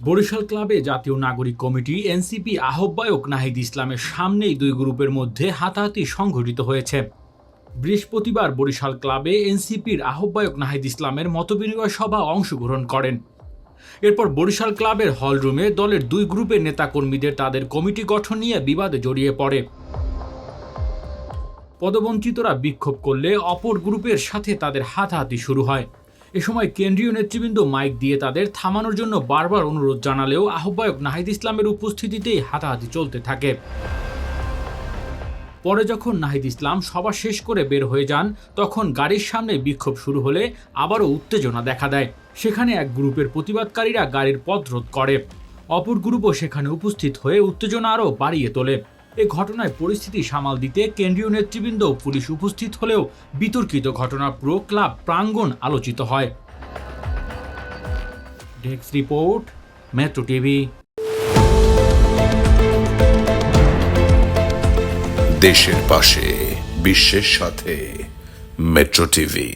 বরিশাল ক্লাবে জাতীয় নাগরিক কমিটি, এনসিপি আহ্বায়ক নাহিদ ইসলামের সামনেই দুই গ্রুপের মধ্যে হাতাহাতি সংঘটিত হয়েছে। বৃহস্পতিবার বরিশাল ক্লাবে এনসিপির আহ্বায়ক নাহিদ ইসলামের মতবিনিময় সভা অংশগ্রহণ করেন। এরপর বরিশাল ক্লাবের হলরুমে দলের দুই গ্রুপের নেতাকর্মীদের তাদের কমিটি গঠন নিয়ে বিবাদে জড়িয়ে পড়ে। পদবঞ্চিতরা বিক্ষোভ করলে অপর গ্রুপের সাথে তাদের হাতাহাতি শুরু হয়। এ সময় কেন্দ্রীয় নেতৃবৃন্দ মাইক দিয়ে তাদের থামানোর জন্য বারবার অনুরোধ জানালেও আহ্বায়ক নাহিদ ইসলামের উপস্থিতিতেই হাতাহাতি চলতে থাকে। পরে যখন নাহিদ ইসলাম সভা শেষ করে বের হয়ে যান, তখন গাড়ির সামনে বিক্ষোভ শুরু হলে আবারও উত্তেজনা দেখা দেয়। সেখানে এক গ্রুপের প্রতিবাদকারীরা গাড়ির পথ রোধ করে। অপর গ্রুপও সেখানে উপস্থিত হয়ে উত্তেজনা আরও বাড়িয়ে তোলে। এ ঘটনায় পরিস্থিতি সামাল দিতে কেন্দ্রীয় নেতৃবৃন্দ পুলিশ উপস্থিত হলেও বিতর্কিত ঘটনা পুরো ক্লাব প্রাঙ্গণ আলোচিত হয়। Desk report, metro TV. দেশের পাশে, বিশ্বের সাথে, মেট্রো টিভি।